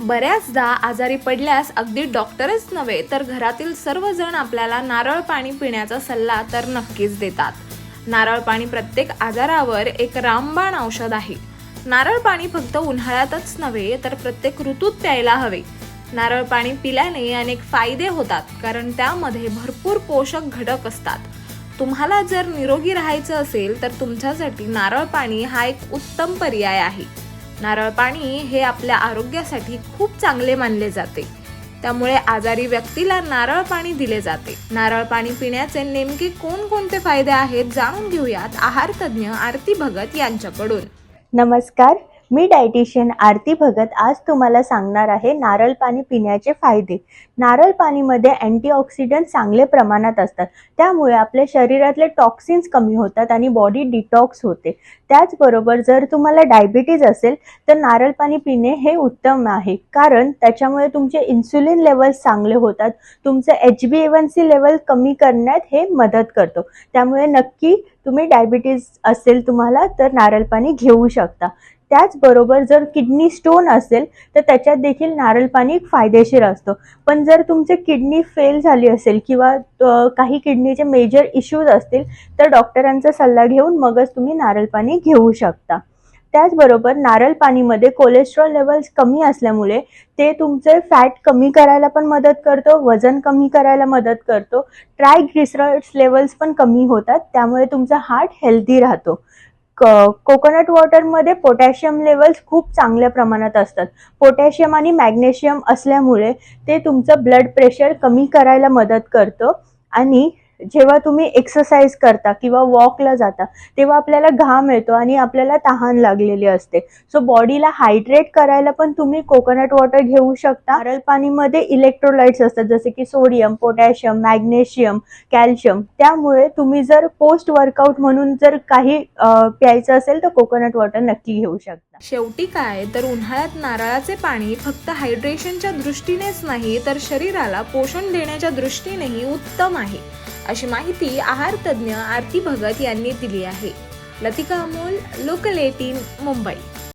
बऱ्याचदा आजारी पडल्यास अगदी डॉक्टरच नव्हे तर घरातील सर्वजण आपल्याला नारळ पाणी पिण्याचा सल्ला तर नक्कीच देतात. नारळ पाणी प्रत्येक आजारावर एक रामबाण औषध आहे. नारळ पाणी फक्त उन्हाळ्यातच नव्हे तर प्रत्येक ऋतूत प्यायला हवे. नारळ पाणी पिल्याने अनेक फायदे होतात कारण त्यामध्ये भरपूर पोषक घटक असतात. तुम्हाला जर निरोगी राहायचं असेल तर तुमच्यासाठी नारळ पाणी हा एक उत्तम पर्याय आहे. नारळ पाणी हे आपल्या आरोग्यासाठी खूप चांगले मानले जाते. त्यामुळे आजारी व्यक्तीला नारळ पाणी दिले जाते. नारळ पाणी पिण्याचे नेमके कोणकोणते फायदे आहेत जाणून घेऊयात आहार तज्ज्ञ आरती भगत यांच्याकडून. नमस्कार. मी डायटिशियन आरती भगत आज तुम्हाला सांगणार आहे नारळ पाणी पिण्याचे फायदे. नारळ पाणीमध्ये अँटीऑक्सिडंट चांगले प्रमाणात असतात. त्यामुळे आपल्या शरीरातले टॉक्सिन्स कमी होतात आणि बॉडी डिटॉक्स होते. त्याचबरोबर जर तुम्हाला डायबिटीज असेल तर नारळ पाणी पिणे हे उत्तम आहे. कारण त्याच्यामुळे तुमचे इन्सुलिन लेवल्स चांगले होतात. तुमचं H B A one C level कमी करण्यात हे मदत करतो. त्यामुळे नक्की तुम्ही डायबिटीज असेल तुम्हाला तर नारळ पाणी घेऊ शकता. त्याचबरोबर जर किडनी स्टोन असेल तर त्याच्यात देखील नारळ पाणी फायदेशीर असतो. पण जर तुमचे किडनी फेल झाली असेल किंवा काही किडनीचे मेजर इश्यूज असतील तर डॉक्टरांचा सल्ला घेऊन मगच तुम्ही नारळ पाणी घेऊ शकता. त्याचबरोबर नारळ पाणीमध्ये कोलेस्ट्रॉल लेवल्स कमी असल्यामुळे ते तुमचे फॅट कमी करायला पण मदत करतो वजन कमी करायला मदत करतो. ट्रायग्लिसराइड्स लेवल्स पण कमी होतात त्यामुळे तुमचा हार्ट हेल्दी राहतो. कोकोनट वॉटरमध्ये पोटॅशियम लेवल्स खूप चांगल्या प्रमाणात असतात. पोटॅशियम आणि मॅग्नेशियम असल्यामुळे ते तुमचं ब्लड प्रेशर कमी करायला मदत करतं आणि जेव्हा तुम्ही एक्सरसाइज करता किंवा वॉकला जाता तेव्हा आपल्याला घाम येतो आणि आपल्याला तहान लागलेली असते. सो बॉडीला हायड्रेट करायला पण तुम्ही कोकोनट वॉटर घेऊ शकता. नारळ पाणीमध्ये इलेक्ट्रोलाइट्स असतात जसे की सोडियम पोटॅशियम मॅग्नेशियम कॅल्शियम त्यामुळे तुम्ही जर पोस्ट वर्कआउट म्हणून जर काही प्यायचं असेल तर कोकोनट वॉटर नक्की घेऊ शकता. शेवटी काय? तर उन्हाळ्यात नारळाचे पाणी फक्त हायड्रेशनच्या दृष्टीनेच नाही तर शरीराला पोषण देण्याच्या दृष्टीनेही उत्तम आहे. अशी माहिती आहार तज्ज्ञ आरती भगत यांनी दिली आहे. Latika Amol local eighteen Mumbai.